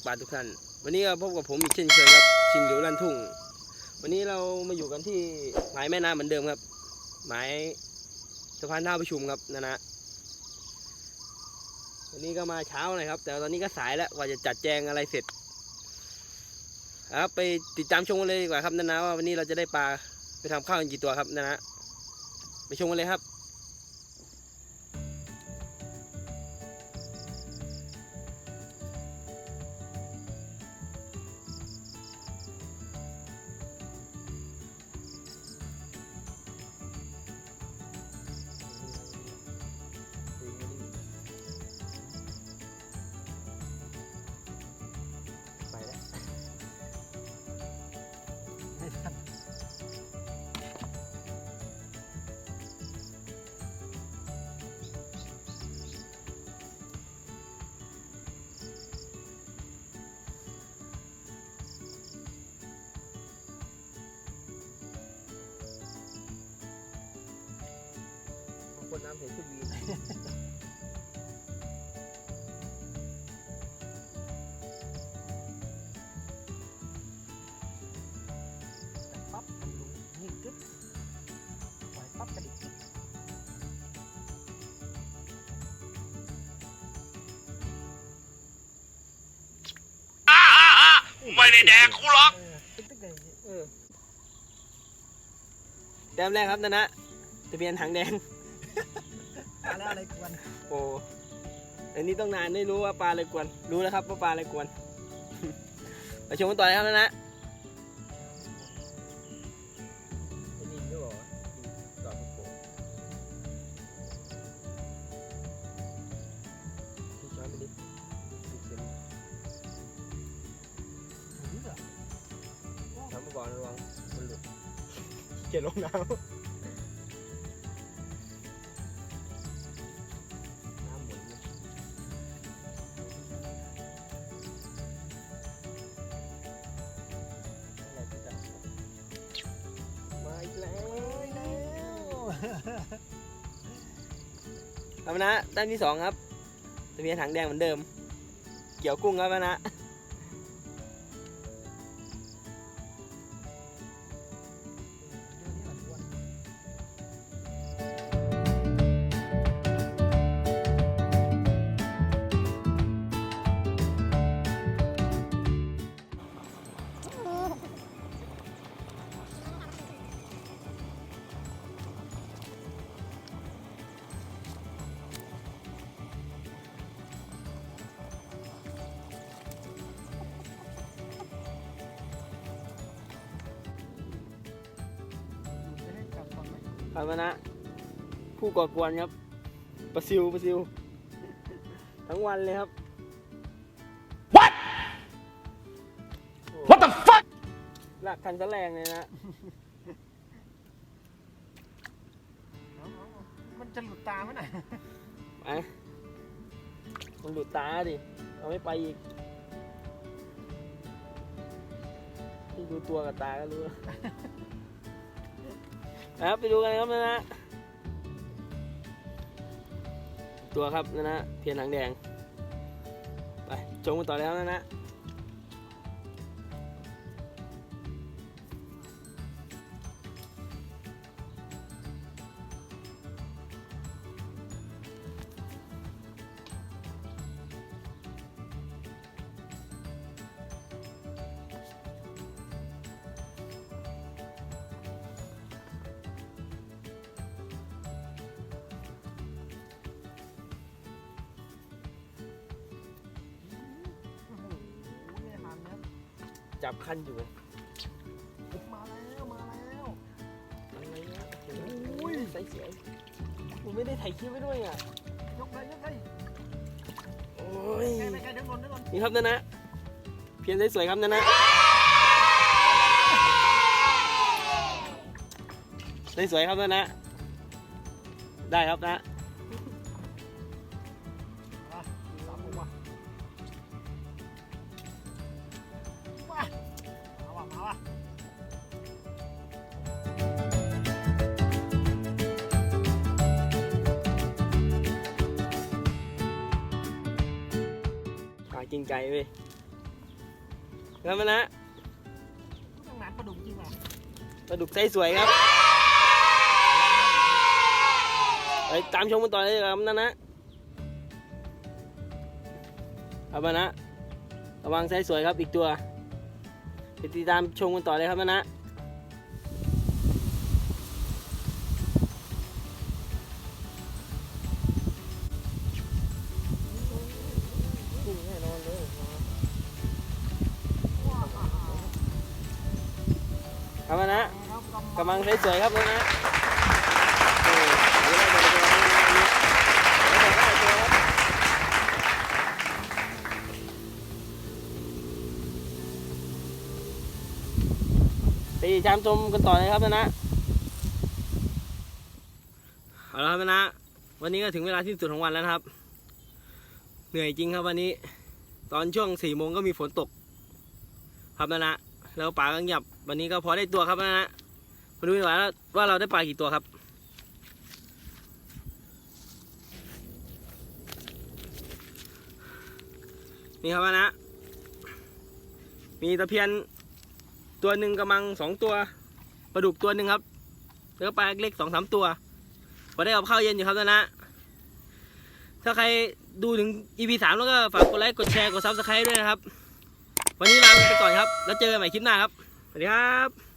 กปลาทุกท่าน วันนี้ก็พบกับผมอีกเช่นเคยครับ ชิงหลิวลั่นทุ่ง วันนี้เรามาอยู่กันที่หมายแม่น้ำเหมือนเดิมครับ หมายสะพานท่าประชุมครับนะนะวันนี้ก็มาเช้าหน่อยครับ แต่ตอนนี้ก็สายแล้วกว่าจะจัดแจงอะไรเสร็จครับไปติดตามชมกันเลยดีกว่าครับนะนะว่าวันนี้เราจะได้ปลาไปทำข้าวกันกี่ตัวครับนะนะไปชมกันเลยครับ คนน้ำเห็นชุดวีนแต่ปั๊บมันลงนี่กึ๊บปล่อยปั๊บกระดิกไม่ได้แดกกูหรอกเออตึ๊กตึ๊กเลยเออแต้มแรกครับนะนะทะเบียนหางแดงมาแล้วอะไรกวนโอ้อันนี้ต้องนานไม่รู้ว่าปลาอะไรกวน รู้แล้วครับว่าปลาอะไรกวน ไปชมกันต่อเลยครับนะนะนี่ด้วยเหรอดอกโป่งช้อนไปดิเข็มถึงเหรอน้ำมาบอกระวังมันหลุดเกลียดลงน้ำ ครับนะด้านที่สองครับ จะมีถังแดงเหมือนเดิม เกี่ยวกุ้งครับนะ ก่อนไหมครับนะ ผู้ก่อกวนครับปลาซิวปลาซิว ทั้งวันเลยครับ What What the fuck ลากคันซะแรงเลยนะเอาเอาเอามันจะหลุดตาไหมน่ะไปมันหลุดตาดิ เอาไม่ไปอีก ที่ดูตัวกับตาก็รู้แล้วนะ ครับไปดูกันครับนะนะตัวครับนะนะเพียนหางแดง ไปชมกันต่อแล้วนะนะ จับคันอยู่มาแล้วมาแล้วอะไรเนี่ยโอ้ยใส่เสียงผมไม่ได้ถ่ายคลิปไว้ด้วยอะยกเลยยกเลยโอ้ยใกล้ไปใกล้เดี๋ยวก่อนเดี๋ยวก่อนนี่ครับนะนะเพียนสวยๆครับนะนะสวยๆครับนะนะได้ครับนะ ปลากินไก่เว้ยครับมานะต้องร้านปลาดุกจริงว่ะปลาดุกไซส์สวยครับไปตามชมกันต่อเลยครับนะนะเอามานะระวังไซส์สวยครับอีกตัว ไปติดตามชมกันต่อเลยครับนะนะงแน่นอนเลยครับมานะกำลังสวยๆครับนะ ไปชามชมกันต่อเลยครับนะนะเอาละครับนะนะ วันนี้ก็ถึงเวลาที่สุดของวันแล้วครับ เหนื่อยจริงครับวันนี้ ตอนช่วงสี่โมงก็มีฝนตก ครับนะนะแล้วป่าก็เงียบวันนี้ก็พอได้ตัวครับนะนะมาดูดีกว่าว่าเราได้ปลากี่ตัวครับนี่ครับนะ มีตะเพียน ตัวหนึ่งกระมังสองตัวปลาดุกตัวหนึ่งครับ แล้วก็ปลาเล็กสองสามตัวพอได้กับข้าวเย็นอยู่ครับนะ ถ้าใครดูถึง EP สามแล้วก็ฝากกดไลค์กดแชร์กดซับสไครต์ด้วยนะครับ วันนี้ลาไปก่อนครับ แล้วเจอกันใหม่คลิปหน้าครับ สวัสดีครับ